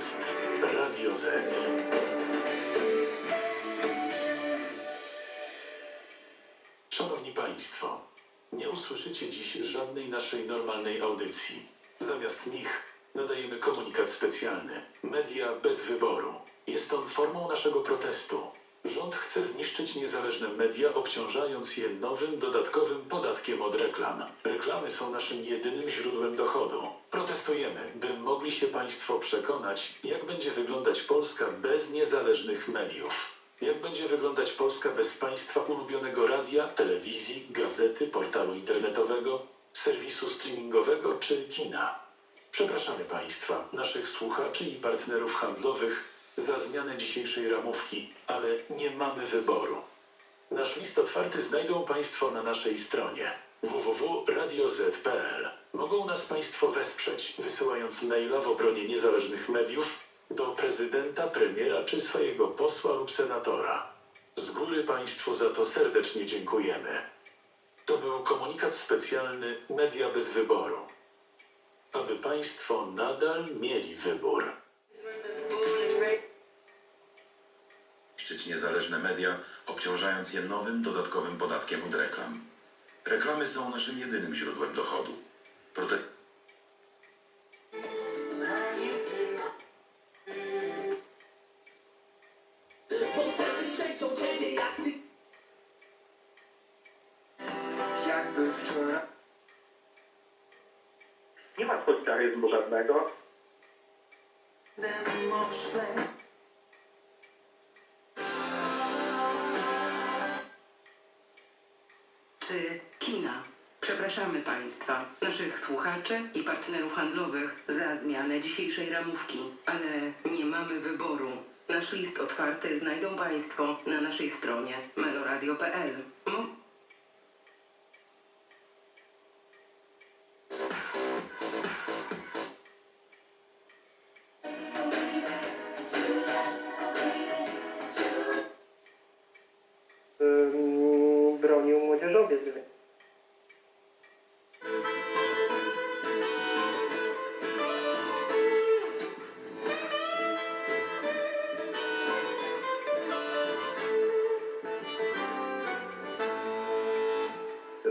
jest Radio Z. Szanowni Państwo, nie usłyszycie dziś żadnej naszej normalnej audycji. Zamiast nich nadajemy komunikat specjalny. Media bez wyboru. Jest on formą naszego protestu. Rząd chce zniszczyć niezależne media, obciążając je nowym, dodatkowym podatkiem od reklam. Reklamy są naszym jedynym źródłem dochodu. Protestujemy, by mogli się Państwo przekonać, jak będzie wyglądać Polska bez niezależnych mediów. Jak będzie wyglądać Polska bez Państwa ulubionego radia, telewizji, gazety, portalu internetowego, serwisu streamingowego czy kina? Przepraszamy Państwa, naszych słuchaczy i partnerów handlowych za zmianę dzisiejszej ramówki, ale nie mamy wyboru. Nasz list otwarty znajdą Państwo na naszej stronie www.radioz.pl. Mogą nas Państwo wesprzeć, wysyłając maila w obronie niezależnych mediów do prezydenta, premiera czy swojego posła lub senatora. Z góry Państwu za to serdecznie dziękujemy. To był komunikat specjalny Media bez wyboru. Aby Państwo nadal mieli wybór. Niszczyć niezależne media, obciążając je nowym, dodatkowym podatkiem od reklam. Reklamy są naszym jedynym źródłem dochodu. Prote... Jakby wczoraj Nie ma totalitaryzmu żadnego. Kina. Przepraszamy Państwa, naszych słuchaczy i partnerów handlowych za zmianę dzisiejszej ramówki, ale nie mamy wyboru. Nasz list otwarty znajdą Państwo na naszej stronie meloradio.pl.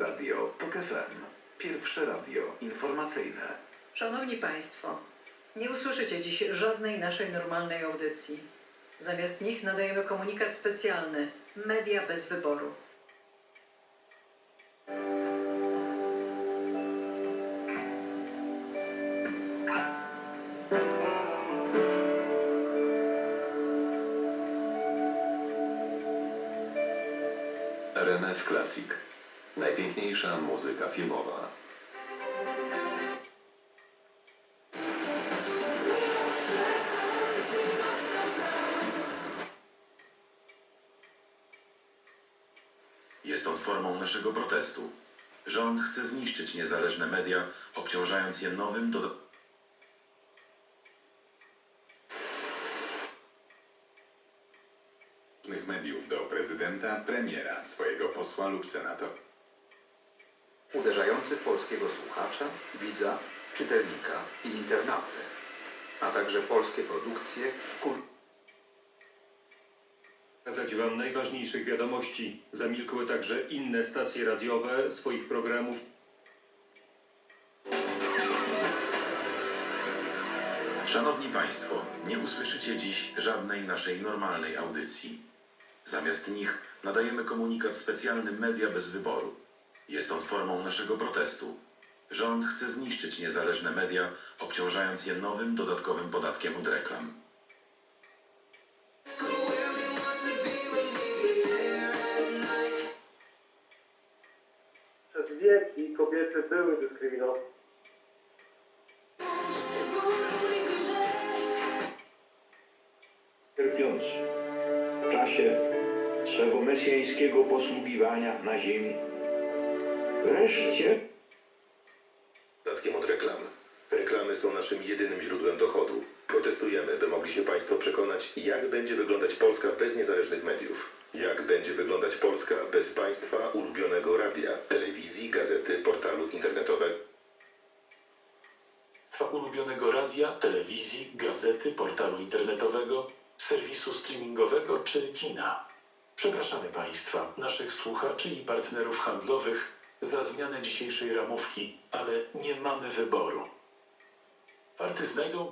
Radio TOK FM. Pierwsze radio informacyjne. Szanowni Państwo, nie usłyszycie dziś żadnej naszej normalnej audycji. Zamiast nich nadajemy komunikat specjalny Media bez wyboru. RMF Classic. Najpiękniejsza muzyka filmowa. Jest on formą naszego protestu. Rząd chce zniszczyć niezależne media, obciążając je nowym, dodatkowym mediów do prezydenta, premiera, swojego posła lub senatora. Uderzający polskiego słuchacza, widza, czytelnika i internauty, a także polskie produkcje kultury. Przekazać Wam najważniejszych wiadomości. Zamilkły także inne stacje radiowe swoich programów. Szanowni Państwo, nie usłyszycie dziś żadnej naszej normalnej audycji. Zamiast nich nadajemy komunikat specjalny Media bez wyboru. Jest on formą naszego protestu. Rząd chce zniszczyć niezależne media, obciążając je nowym, dodatkowym podatkiem od reklam. Przez wieki kobiety były dyskryminowane. cierpiący w czasie swego mesjańskiego posługiwania na ziemi. Wreszcie Podatkiem od reklam. Reklamy są naszym jedynym źródłem dochodu. Protestujemy, by mogli się Państwo przekonać, jak będzie wyglądać Polska bez niezależnych mediów. Jak będzie wyglądać Polska bez Państwa ulubionego radia, telewizji, gazety, portalu internetowego. Ulubionego radia, telewizji, gazety, portalu internetowego, serwisu streamingowego czy kina. Przepraszamy Państwa, naszych słuchaczy i partnerów handlowych za zmianę dzisiejszej ramówki, ale nie mamy wyboru. Party znajdą